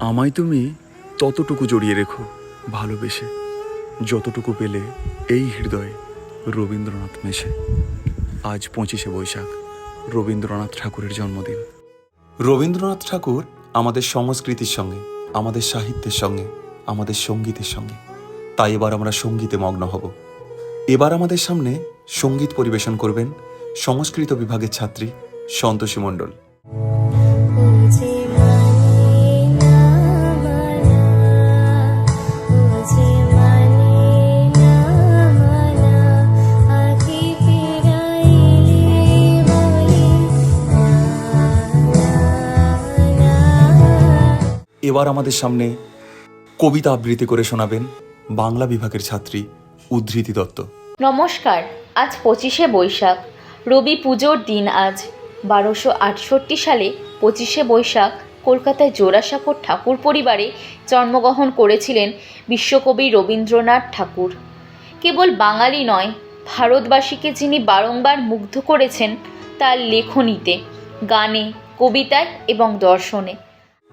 আমায় তুমি ততটুকু জড়িয়ে রেখো, ভালোবেসে। যতটুকু পেলে এই হৃদয়ে রবীন্দ্রনাথ মেশে। আজ পঁচিশে বৈশাখ, রবীন্দ্রনাথ ঠাকুরের জন্মদিন। রবীন্দ্রনাথ ঠাকুর আমাদের সংস্কৃতির সঙ্গে, আমাদের সাহিত্যের সঙ্গে, আমাদের সঙ্গীতের সঙ্গে। তাই এবার আমরা সঙ্গীতে মগ্ন হব। এবার আমাদের সামনে সংগীত পরিবেশন করবেন সংস্কৃত বিভাগের ছাত্রী সন্তোষী মণ্ডল। এবার আমাদের সামনে কবিতা আবৃত্তি করে শোনাবেন বাংলা বিভাগের ছাত্রী উদ্ধৃতি দত্ত। নমস্কার, আজ পঁচিশে বৈশাখ, রবি পুজোর দিন আজ। বারোশো আটষট্টি সালে পঁচিশে বৈশাখ, কলকাতায় জোড়াসাঁকোর ঠাকুর পরিবারে জন্মগ্রহণ করেছিলেন বিশ্বকবি রবীন্দ্রনাথ ঠাকুর। কেবল বাঙালি নয়, ভারতবাসীকে যিনি বারংবার মুগ্ধ করেছেন তার লেখনীতে, গানে, কবিতায় এবং দর্শনে।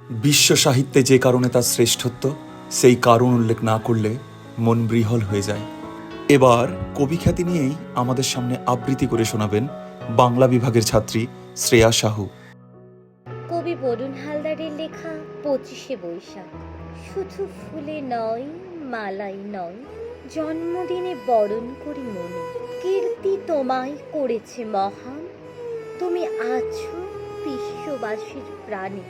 বিশ্ব সাহিত্যে যে কারণে তার শ্রেষ্ঠত্ব, সেই কারণ উল্লেখ না করলে মন বৃহল হয়ে যায়। এবার কবি খ্যাতি নিয়েই আমাদের সামনে আবৃত্তি করে শোনাবেন বাংলা বিভাগের ছাত্রী শ্রেয়া সাহু। কবি বরুণ হালদারের লেখা পঁচিশে বৈশাখ, শুধু ফুলে নয়, মালাই নয়, জন্মদিনে বরণ করি মনে, কীর্তি তোমায় করেছে মহান, তুমি আছো বিশ্ববাসীর প্রাণী।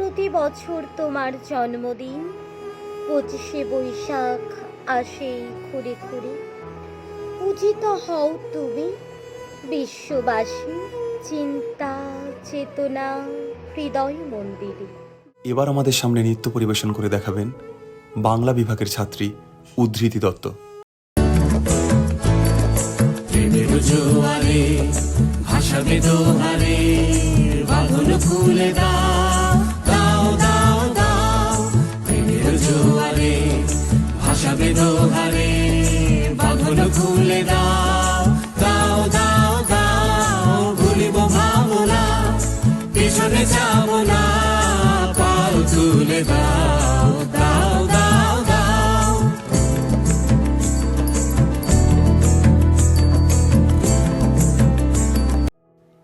প্রতি বছর তোমার জন্মদিন। পঁচিশে বৈশাখ আসেই ঘুরে ঘুরে। পূজিত হও তুমি বিশ্ববাসী চিন্তা চেতনা হৃদয় মন্দিরে। এবার আমাদের সামনে নৃত্য পরিবেশন করে দেখাবেন বাংলা বিভাগের ছাত্রী উদ্ধৃতি দত্ত। প্রেমের জোয়ারে ভাসাবে দোহারে বাঁধন খুলে দাও। খুলে দাও দাও দাও দাও, ভুলিব ভাবনা, পিছনে যাব না পাল তুলে দাও দাও দাও দাও।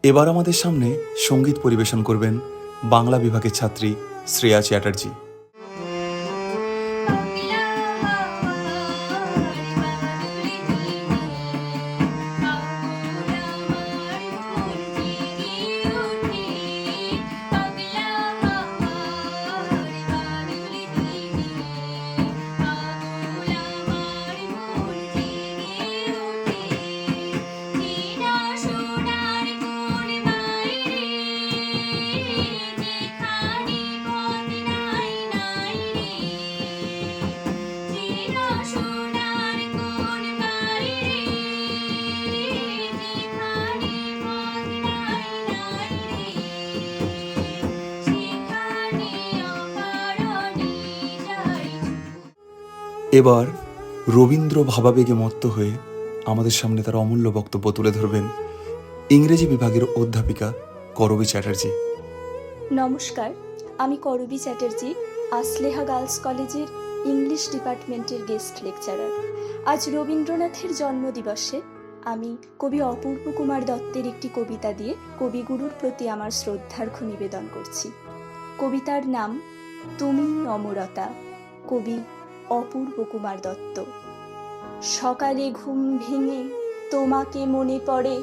এবার আমাদের সামনে সংগীত পরিবেশন করবেন বাংলা বিভাগের ছাত্রী শ্রেয়া চ্যাটার্জি। এবার রবীন্দ্র ভাবাবেগে মত্ত হয়ে আমাদের সামনে তার অমূল্য বক্তব্য তুলে ধরবেন ইংরেজি বিভাগের অধ্যাপিকা করবী চ্যাটার্জি। নমস্কার, আমি করবী চ্যাটার্জি, আসলেহা গার্লস কলেজের ইংলিশ ডিপার্টমেন্টের গেস্ট লেকচারার। আজ রবীন্দ্রনাথের জন্মদিবসে আমি কবি অপূর্ব কুমার দত্তের একটি কবিতা দিয়ে কবিগুরুর প্রতি আমার শ্রদ্ধার্ঘ্য নিবেদন করছি। কবিতার নাম, তুমি অমরতা, কবি অপূর্ব কুমার দত্ত। সকালে ঘুম ভেঙে তোমাকে মনে পড়ে,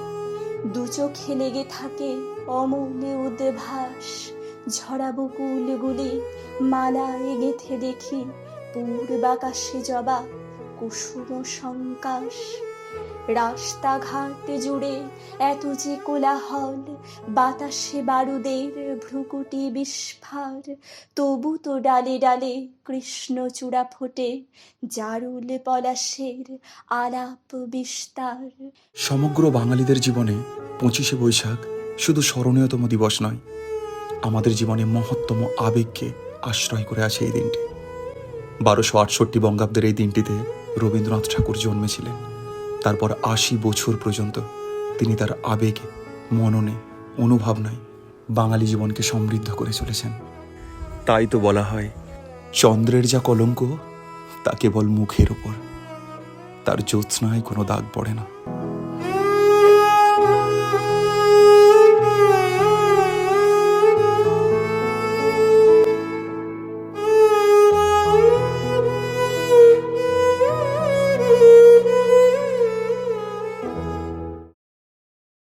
দু চোখে লেগে থাকে অমূল্য উদ্ভাস। ঝরা বকুলগুলি মালা এগেথে দেখি, পূর্বাকাশে জবা কুসুম সংকাশ। রাস্তাঘাট জুড়ে এত যে কোলাহল, বাতাসে বারুদের ভ্রুকুটি বিস্ফার, তবু তো ডালে ডালে কৃষ্ণচূড়া ফোটে জারুল পলাশের আলাপ বিস্তার। সমগ্র বাঙালিদের জীবনে পঁচিশে বৈশাখ শুধু স্মরণীয়তম দিবস নয়, আমাদের জীবনে মহত্তম আবেগকে আশ্রয় করে আছে এই দিনটি। বারোশো আটষট্টি বঙ্গাব্দের এই দিনটিতে রবীন্দ্রনাথ ঠাকুর জন্মেছিলেন। তারপর আশি বছর পর্যন্ত তিনি তার আবেগে মননে অনুভাবনায় বাঙালি জীবনকে সমৃদ্ধ করে চলেছেন। তাই তো বলা হয়। চন্দ্রের যা কলঙ্ক তা কেবল মুখের ওপর তার জ্যোৎস্নায় কোনো দাগ পড়ে না।